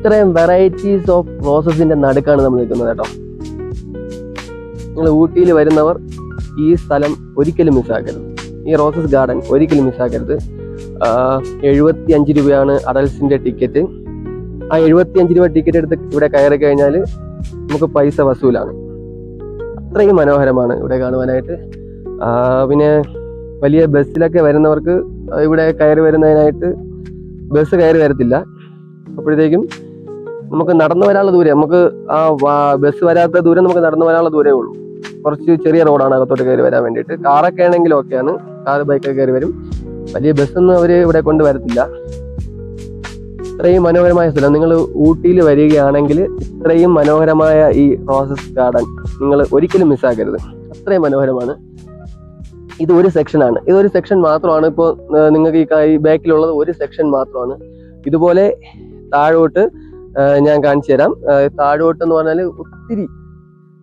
ഇത്രയും varieties of റോസസിന്റെ നടുക്കാണ് നമ്മൾ നിൽക്കുന്നത് കേട്ടോ. നിങ്ങൾ ഊട്ടിയിൽ വരുന്നവർ ഈ സ്ഥലം ഒരിക്കലും മിസ്സാക്കരുത് ഈ റോസസ് ഗാർഡൻ ഒരിക്കലും മിസ്സാക്കരുത് എഴുപത്തി അഞ്ച് രൂപയാണ് അഡൽസിന്റെ ടിക്കറ്റ് ആ എഴുപത്തി അഞ്ച് രൂപ ടിക്കറ്റ് എടുത്ത് ഇവിടെ കയറി കഴിഞ്ഞാൽ നമുക്ക് പൈസ വസൂലാണ്. അത്രയും മനോഹരമാണ് ഇവിടെ കാണുവാനായിട്ട്. പിന്നെ വലിയ ബസ്സിലൊക്കെ വരുന്നവർക്ക് ഇവിടെ കയറി വരുന്നതിനായിട്ട് ബസ് കയറി വരത്തില്ല. അപ്പോഴത്തേക്കും നമുക്ക് നടന്നു വരാനുള്ള ദൂരം നമുക്ക് ആ ബസ് വരാത്ത ദൂരം നമുക്ക് നടന്നു വരാനുള്ള ദൂരമേ ഉള്ളൂ. കുറച്ച് ചെറിയ റോഡാണ് അകത്തോട്ട് കയറി വരാൻ വേണ്ടിയിട്ട്. കാറൊക്കെ ആണെങ്കിലും ഓക്കെയാണ് കാർ ബൈക്കൊക്കെ കയറി വരും. വലിയ ബസ്സൊന്നും അവർ ഇവിടെ കൊണ്ട് വരത്തില്ല. ഇത്രയും മനോഹരമായ സ്ഥലം. നിങ്ങൾ ഊട്ടിയിൽ വരികയാണെങ്കിൽ ഇത്രയും മനോഹരമായ ഈ റോസസ് ഗാർഡൻ നിങ്ങൾ ഒരിക്കലും മിസ്സാക്കരുത് അത്രയും മനോഹരമാണ്. ഇത് ഒരു സെക്ഷനാണ് ഇതൊരു സെക്ഷൻ മാത്രമാണ് ഇപ്പോൾ നിങ്ങൾക്ക് ഈ ബാക്കിലുള്ളത് ഒരു സെക്ഷൻ മാത്രമാണ്. ഇതുപോലെ താഴോട്ട് ഞാൻ കാണിച്ചു തരാം. താഴോട്ട് എന്ന് പറഞ്ഞാൽ ഒത്തിരി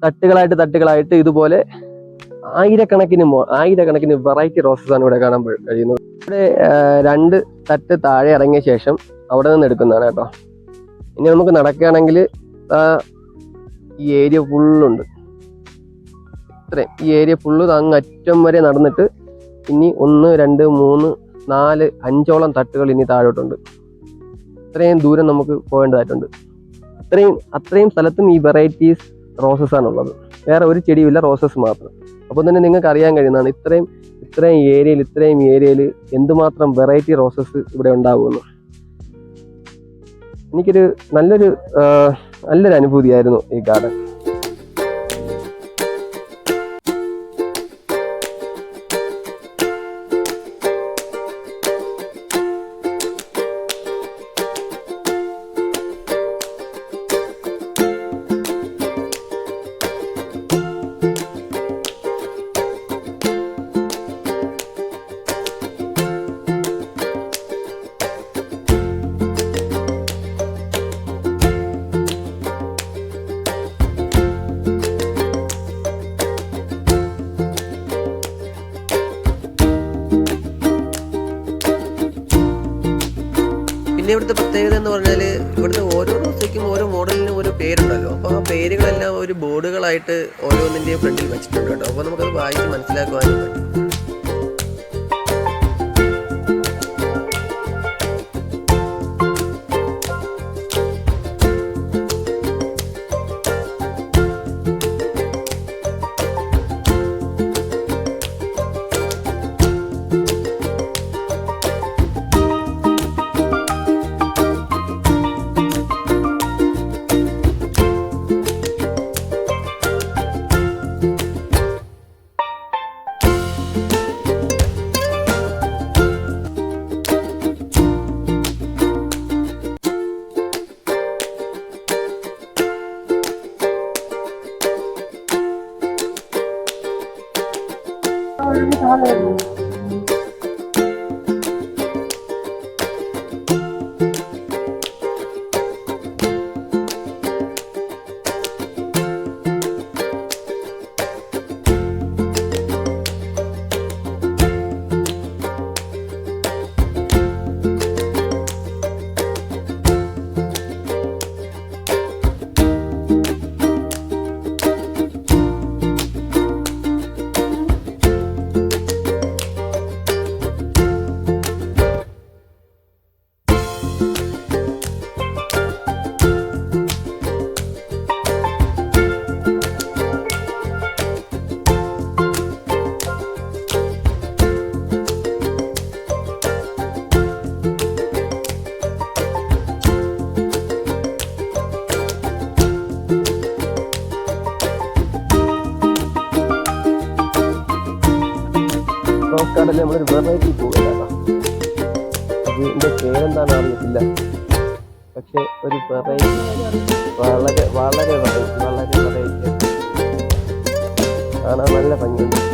തട്ടുകളായിട്ട് തട്ടുകളായിട്ട് ഇതുപോലെ ആയിരക്കണക്കിന് ആയിരക്കണക്കിന് വെറൈറ്റി റോസസ് ആണ് ഇവിടെ കാണാൻ കഴിയുന്നത്. ഇവിടെ രണ്ട് തട്ട് താഴെ ഇറങ്ങിയ ശേഷം അവിടെ നിന്ന് എടുക്കുന്നതാണ് കേട്ടോ. ഇനി നമുക്ക് നടക്കുകയാണെങ്കിൽ ഈ ഏരിയ ഫുള്ളുണ്ട് ഇത്രയും. ഈ ഏരിയ ഫുള്ള് അങ്ങ് അറ്റം വരെ നടന്നിട്ട് ഇനി ഒന്ന് രണ്ട് മൂന്ന് നാല് അഞ്ചോളം തട്ടുകൾ ഇനി താഴോട്ടുണ്ട്. ഇത്രയും ദൂരം നമുക്ക് പോകേണ്ടതായിട്ടുണ്ട്. അത്രയും അത്രയും സ്ഥലത്തും ഈ വെറൈറ്റീസ് റോസസ് ആണുള്ളത്. വേറെ ഒരു ചെടിയുമില്ല റോസസ് മാത്രം. അപ്പോൾ തന്നെ നിങ്ങൾക്ക് അറിയാൻ കഴിയുന്നതാണ് ഇത്രയും ഇത്രയും ഏരിയയിൽ ഇത്രയും ഏരിയയിൽ എന്തുമാത്രം വെറൈറ്റി റോസസ് ഇവിടെ ഉണ്ടാകുമെന്ന് എനിക്കൊരു നല്ലൊരു നല്ലൊരു അനുഭൂതിയായിരുന്നു ഈ ഗാർഡൻ പിന്നെ ഇവിടുത്തെ പ്രത്യേകത എന്ന് പറഞ്ഞാൽ ഇവിടുത്തെ ഓരോ റോസയ്ക്കും ഓരോ മോഡലിനും ഓരോ പേരുണ്ടല്ലോ. അപ്പോൾ ആ പേരുകളെല്ലാം ഒരു ബോർഡുകളായിട്ട് ഓരോന്നിന്റെയും ഫ്രണ്ടിൽ വെച്ചിട്ടുണ്ട് കേട്ടോ. അപ്പോൾ നമുക്കത് വായിച്ച് മനസ്സിലാക്കുവാനും പറ്റും. 这是他的 റോസ് നമ്മളൊരു വെറൈറ്റി പോകുന്നില്ല ഇതിന്റെ പേരെന്താണെന്ന് അറിയത്തില്ല പക്ഷെ ഒരു വെറൈറ്റി വളരെ വളരെ വളരെ വളരെ വെറൈറ്റി കാണാൻ നല്ല ഭംഗിയുണ്ട്.